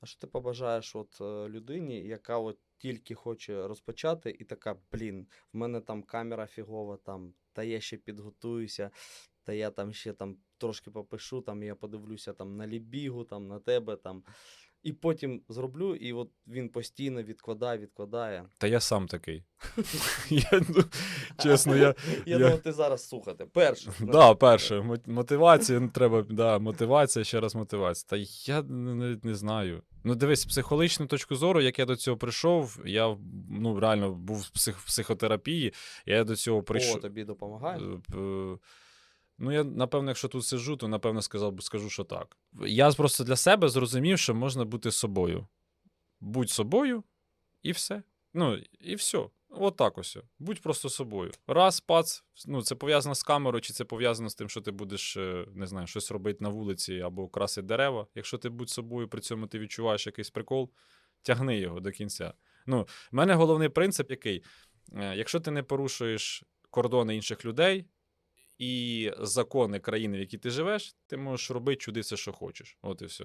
А що ти побажаєш от е, людині, яка от тільки хоче розпочати, і така, блін, в мене там камера фігова, там, та я ще підготуюся, та я там ще там трошки попишу, там я подивлюся там на лібігу, там на тебе там. І потім зроблю, і от він постійно відкладає, відкладає. Та я сам такий. я, ну, чесно, я. Я я- думав, ти зараз слухати. Перше. Да, перше, мотивація, ну, треба, да, мотивація, ще раз мотивація. Та я навіть не знаю. Ну, дивись, з психологічної точки зору, як я до цього прийшов, я ну, реально був в псих, психотерапії, я до цього прийшов. О, тобі допомагає? Ну, я, напевно, якщо тут сиджу, то напевно сказав, би- скажу, що так. Я просто для себе зрозумів, що можна бути собою. Будь собою, і все. Ну, і все. От так ось. Будь просто собою. Раз, пац. Ну, це пов'язано з камерою, чи це пов'язано з тим, що ти будеш, е, не знаю, щось робити на вулиці або красити дерева. Якщо ти будь собою, при цьому ти відчуваєш якийсь прикол, тягни його до кінця. Ну, в мене головний принцип який: Е, якщо ти не порушуєш кордони інших людей і закони країни, в якій ти живеш, ти можеш робити чудити, що хочеш. От і все.